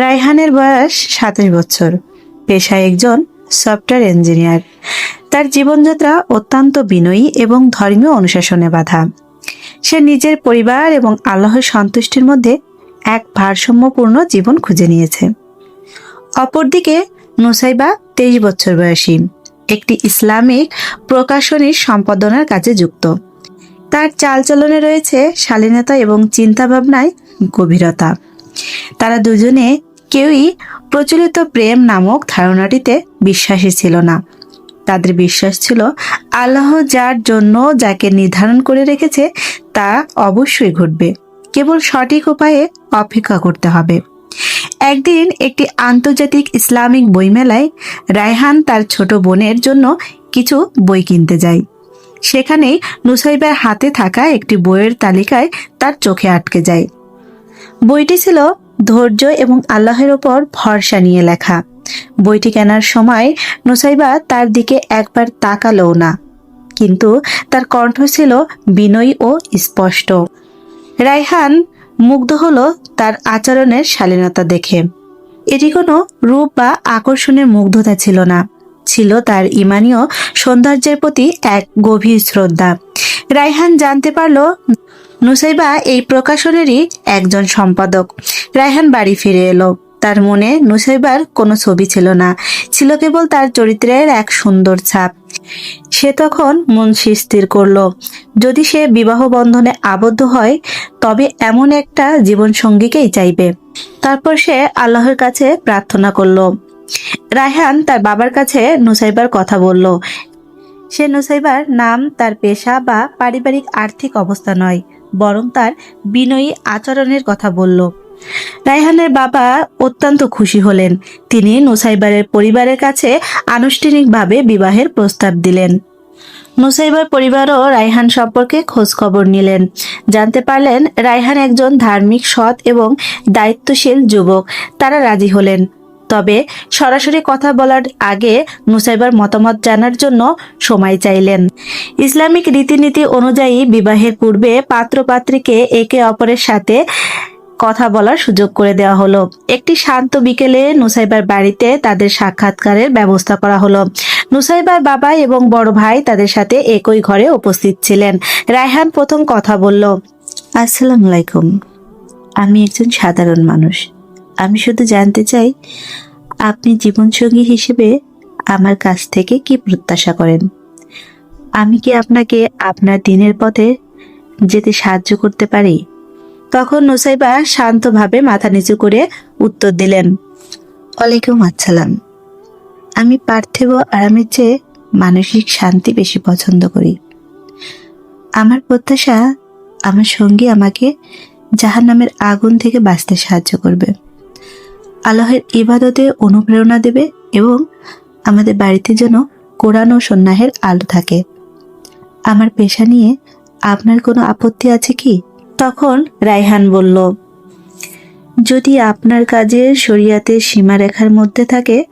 রায়হানের বয়স সাতাশ বছর। পেশায় একজন সফটওয়্যার ইঞ্জিনিয়ার। তার জীবনযাত্রা অত্যন্ত বিনয়ী এবং ধর্মীয় অনুশাসনে বাধা। সে নিজের পরিবার এবং আল্লাহর সন্তুষ্টির মধ্যে এক ভারসাম্যপূর্ণ জীবন খুঁজে নিয়েছে। অপরদিকে নুসাইবা তেইশ বছর বয়সী। একটি ইসলামিক প্রকাশনীর সম্পাদনার কাজে যুক্ত। তার চালচলনে রয়েছে শালীনতা এবং চিন্তাভাবনায় গভীরতা। তারা দুজনে কেউই প্রচলিত প্রেম নামক ধারণাটিতে বিশ্বাসী ছিল না। তাদের বিশ্বাস ছিল, আল্লাহ যার জন্য যাকে নির্ধারণ করে রেখেছে, তা অবশ্যই ঘটবে। কেবল সঠিক উপায়ে অপেক্ষা করতে হবে। একদিন একটি আন্তর্জাতিক ইসলামিক বইমেলায় রায়হান তার ছোট বোনের জন্য কিছু বই কিনতে যায়। সেখানেই নুসাইবার হাতে থাকা একটি বইয়ের তালিকায় তার চোখে আটকে যায়। বইটি ছিল ধৈর্য এবং আল্লাহের ওপর ভরসা নিয়ে লেখা। বইটি কেনার সময় নুসাইবা তার দিকে একবার তাকালও না, কিন্তু তার কণ্ঠ ছিল বিনয়ী ও স্পষ্ট। রায়হান মুগ্ধ হলো তার আচরণের শালীনতা দেখে। এটি কোনো রূপ বা আকর্ষণের মুগ্ধতা ছিল না, ছিল তার ইমানীয় সৌন্দর্যের প্রতি এক গভীর শ্রদ্ধা। রায়হান জানতে পারল নুসাইবা এই প্রকাশনেরই একজন সম্পাদক। রায়হান বাড়ি ফিরে এলো। তার মনে নুসাইবার কোনো ছবি ছিল না, ছিল কেবল তার চরিত্রের এক সুন্দর ছাপ। সে তখন মন স্থির করল, যদি সে বিবাহ বন্ধনে আবদ্ধ হয়, তবে এমন একটা জীবন সঙ্গীকেই চাইবে। তারপর সে আল্লাহর কাছে প্রার্থনা করল। রায়হান তার বাবার কাছে নুসাইবার কথা বলল। সে নুসাইবার নাম তার পেশা বা পারিবারিক আর্থিক অবস্থা নয় বরং তার বিনয়ী আচরণের কথা বলল। রায়হানের বাবা অত্যন্ত খুশি হলেন। তিনি নুসাইবারের পরিবারের কাছে আনুষ্ঠানিকভাবে বিবাহের প্রস্তাব দিলেন। নুসাইবার পরিবারও রায়হান সম্পর্কে খোঁজ খবর নিলেন। জানতে পারলেন, রায়হান একজন ধার্মিক সৎ এবং দায়িত্বশীল যুবক। তারা রাজি হলেন। তবে সরাসরি কথা বলার আগে নুসাইবার মতামত জানার জন্য সময় চাইলেন। ইসলামিক রীতিনীতি অনুযায়ী বিবাহের পূর্বে পাত্র পাত্রীকে একে অপরের সাথে কথা বলার সুযোগ করে দেওয়া হলো। একটি শান্ত বিকেলে নুসাইবার বাড়িতে তাদের সাক্ষাৎকারের ব্যবস্থা করা হলো। নুসাইবার বাবা এবং বড় ভাই তাদের সাথে একই ঘরে উপস্থিত ছিলেন। রায়হান প্রথম কথা বলল, আসসালামু আলাইকুম। আমি একজন সাধারণ মানুষ। আমি শুধু জানতে চাই, আপনি জীবনসঙ্গী হিসেবে আমার কাছ থেকে কি প্রত্যাশা করেন? আমি কি আপনাকে আপনার দিনের পথে যেতে সাহায্য করতে পারি? তখন নুসাইবা শান্তভাবে মাথা নিচু করে উত্তর দিলেন, ওয়ালাইকুম আসসালাম। আমি পার্থিব আরামের চেয়ে মানসিক শান্তি বেশি পছন্দ করি। আমার প্রত্যাশা আমার সঙ্গী আমাকে জাহান্নামের আগুন থেকে বাঁচতে সাহায্য করবে। আল্লাহের ইবাদতে অনুপ্রেরণা দেবে এবং আমাদের বাড়িতে যেন কোরআন ও সন্ন্যাহের আলো থাকে। আমার পেশা নিয়ে আপনার কোনো আপত্তি আছে কি? তখন রায়হান বলল, যদি আপনার কাজের শরিয়াতের সীমারেখার মধ্যে থাকে,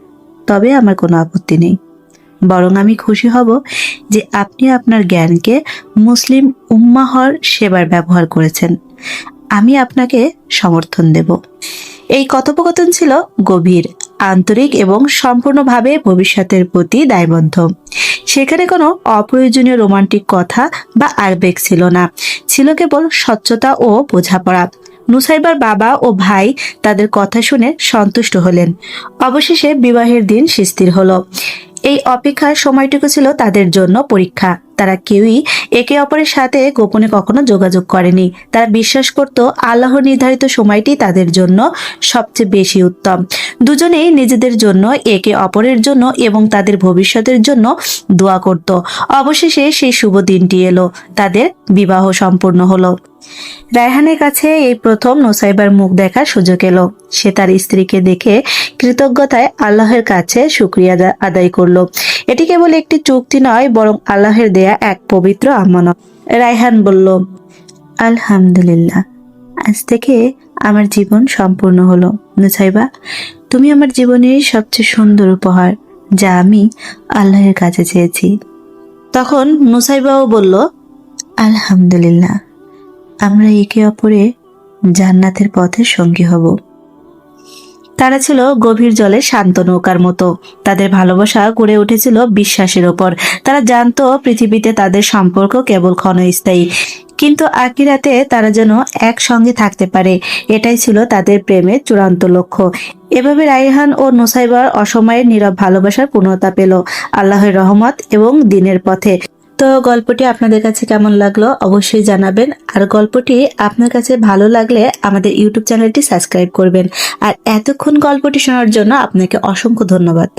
তবে আমার কোনো আপত্তি নেই। বরং আমি খুশি হব যে আপনি আপনার জ্ঞানকে মুসলিম উম্মাহর সেবার ব্যবহার করেছেন। আমি আপনাকে সমর্থন দেব। এই কথোপকথন ছিল গভীর, আন্তরিক এবং সম্পূর্ণভাবে ভবিষ্যতের প্রতি দায়বদ্ধ। সেখানে কোনো অপ্রয়োজনীয় রোমান্টিক কথা বা আরবেগ ছিল না। ছিল কেবল স্বচ্ছতা ও বোঝাপড়া। নুসাইবার বাবা ও ভাই তাদের কথা শুনে সন্তুষ্ট হলেন। অবশেষে বিবাহের দিন স্থির হলো। এই অপেক্ষার সময়টুকু ছিল তাদের জন্য পরীক্ষা। তারা কেউই একে অপরের সাথে গোপনে কখনো যোগাযোগ করেনি। তারা বিশ্বাস করত আল্লাহ নির্ধারিত সময়টি তাদের জন্য সবচেয়ে বেশি উত্তম। দুজনেই নিজেদের জন্য, একে অপরের জন্য এবং তাদের ভবিষ্যতের জন্য দোয়া করত। অবশেষে সেই শুভ দিনটি এলো। তাদের বিবাহ সম্পূর্ণ হলো। রায়হানের কাছে এই প্রথম নোসাইবার মুখ দেখার সুযোগ এলো। সে তার স্ত্রীকে দেখে কৃতজ্ঞতায় আল্লাহের কাছে শুক্রিয়া আদায় করল। এটি কেবল একটি চুক্তি নয়, বরং আল্লাহের দেয়া এক পবিত্র আমানত। রায়হান বলল, আলহামদুলিল্লাহ, আজ থেকে আমার জীবন সম্পূর্ণ হলো। নুসাইবা, তুমি আমার জীবনের সবচেয়ে সুন্দর উপহার, যা আমি আল্লাহের কাছে চেয়েছি। তখন নুসাইবাও বলল, আলহামদুলিল্লাহ আমরা একে অপরে জান্নাতের পথে সঙ্গী হব। তারা ছিল গভীর জলে শান্ত নৌকার মতো। তাদের ভালোবাসা গড়ে উঠেছিল বিশ্বাসের ওপর। তারা জানতো পৃথিবীতে তাদের সম্পর্ক কেবল ক্ষণস্থায়ী। কিন্তু আকিরাতে তারা যেন একসঙ্গে থাকতে পারে, এটাই ছিল তাদের প্রেমের চূড়ান্ত লক্ষ্য। এভাবে রাইহান ও নুসাইবার অসময়ের নীরব ভালোবাসার পূর্ণতা পেল আল্লাহর রহমত এবং দিনের পথে। তো গল্পটি আপনাদের কাছে কেমন লাগল অবশ্যই জানাবেন। আর গল্পটি আপনার কাছে ভালো লাগলে আমাদের ইউটিউব চ্যানেলটি সাবস্ক্রাইব করবেন। আর এতক্ষণ গল্পটি শোনার জন্য আপনাকে অসংখ্য ধন্যবাদ।